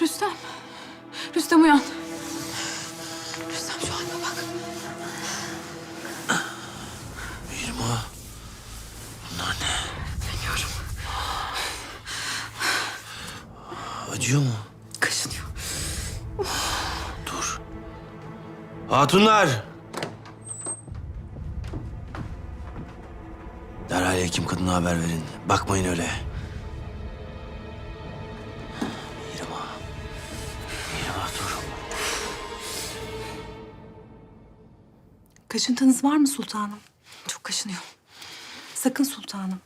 Rüstem. Rüstem uyan. Rüstem şu halime bak. Irma. Bunlar ne? Bilmiyorum. Acıyor mu? Kaşınıyor. Dur. Hatunlar! Derhal hekim kadına haber verin. Bakmayın öyle. Kaşıntınız var mı sultanım? Çok kaşınıyor. Sakın sultanım.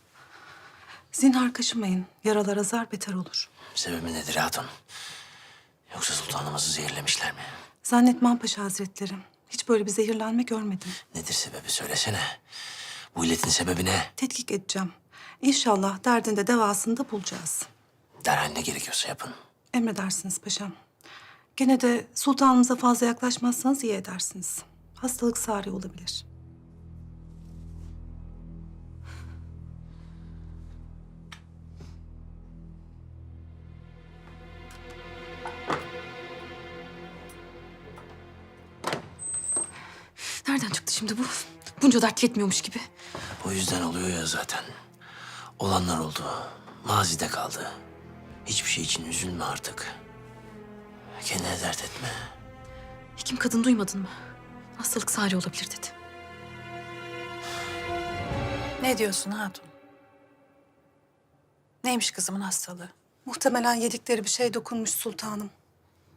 Zinhar kaşımayın. Yaralar azar beter olur. Sebebi nedir hatun? Yoksa sultanımızı zehirlemişler mi? Zannetmem Paşa Hazretleri. Hiç böyle bir zehirlenme görmedim. Nedir sebebi söylesene. Bu illetin sebebi ne? Tetkik edeceğim. İnşallah derdinde devasını da bulacağız. Derhal ne gerekiyorsa yapın. Emredersiniz paşam. Gene de sultanımıza fazla yaklaşmazsanız iyi edersiniz. Hastalık sari olabilir. Nereden çıktı şimdi bu? Bunca dert yetmiyormuş gibi. O yüzden oluyor ya zaten. Olanlar oldu. Mazide kaldı. Hiçbir şey için üzülme artık. Kendine dert etme. Hekim kadın duymadın mı? Hastalık sari olabilir dedi. Ne diyorsun hatun? Neymiş kızımın hastalığı? Muhtemelen yedikleri bir şey dokunmuş sultanım.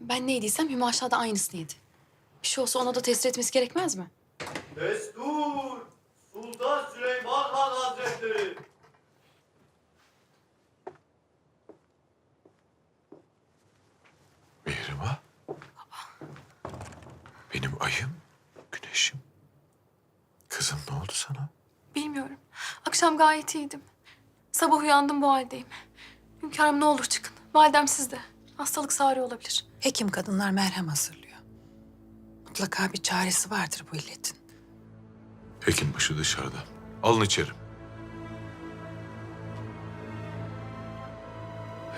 Ben ne yediysem Hüma aşağıda aynısını yedi. Bir şey olsa ona da tesir etmesi gerekmez mi? Destur! Sultan Süleyman Han Hazretleri! Mihrimah. Benim ayım, güneşim. Kızım ne oldu sana? Bilmiyorum. Akşam gayet iyiydim. Sabah uyandım bu haldeyim. Hünkârım ne olur çıkın. Validem sizde. Hastalık sari olabilir. Hekim kadınlar merhem hazırlıyor. Mutlaka bir çaresi vardır bu illetin. Hekimbaşı dışarıda. Alın içeri.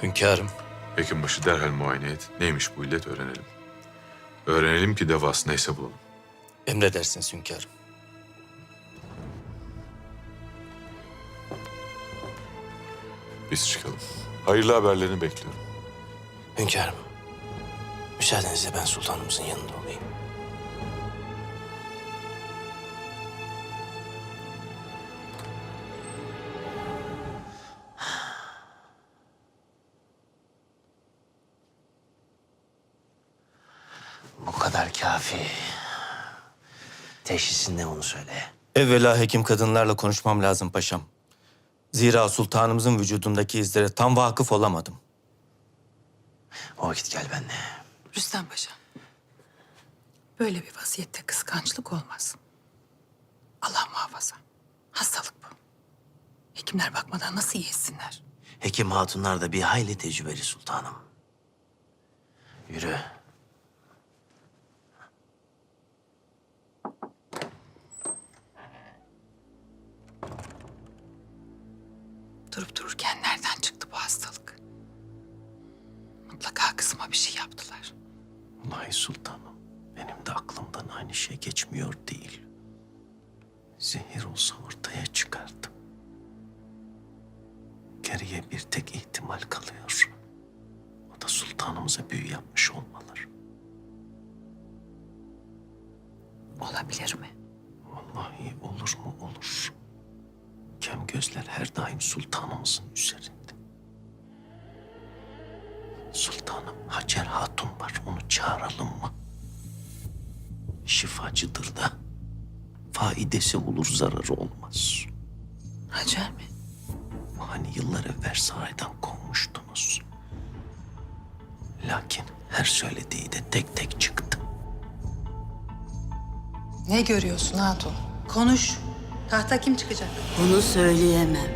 Hünkârım. Hekimbaşı derhal muayene et. Neymiş bu illet öğrenelim. Öğrenelim ki devası neyse bulalım. Emredersiniz hünkârım. Biz çıkalım. Hayırlı haberlerini bekliyorum. Hünkârım. Müsaadenizle ben sultanımızın yanında olayım. Bu kadar kafi. Teşhisin ne onu söyle. Evvela hekim kadınlarla konuşmam lazım paşam. Zira sultanımızın vücudundaki izlere tam vakıf olamadım. O vakit gel benimle. Rüstem Paşa. Böyle bir vaziyette kıskançlık olmaz. Allah muhafaza. Hastalık bu. Hekimler bakmadan nasıl iyi etsinler? Hekim hatunlar da bir hayli tecrübeli sultanım. Yürü. Durup dururken nereden çıktı bu hastalık? Mutlaka kızıma bir şey yaptılar. Vallahi sultanım, benim de aklımdan aynı şey geçmiyor değil. Zehir olsa ortaya çıkardım. Geriye bir tek ihtimal kalıyor. O da sultanımıza büyü yapmış olmaları. Olabilir mi? Kem gözler her daim sultanımızın üzerinde. Sultanım Hacer Hatun var onu çağıralım mı? Şifacıdır da faidesi olur zararı olmaz. Hacer mi? Hani yıllar evvel saraydan kovmuştunuz. Lakin her söylediği de tek tek çıktı. Ne görüyorsun hatun? Konuş. Tahta kim çıkacak? Bunu söyleyemem.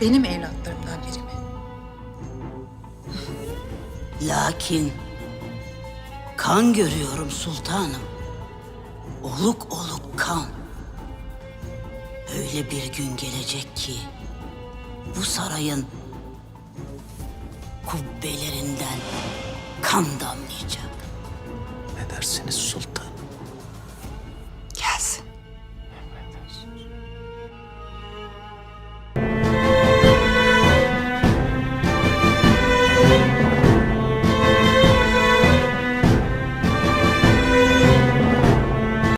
Benim evlatlarımdan biri mi? Lakin kan görüyorum sultanım. Oluk oluk kan. Öyle bir gün gelecek ki bu sarayın kubbelerinden kan sultanım?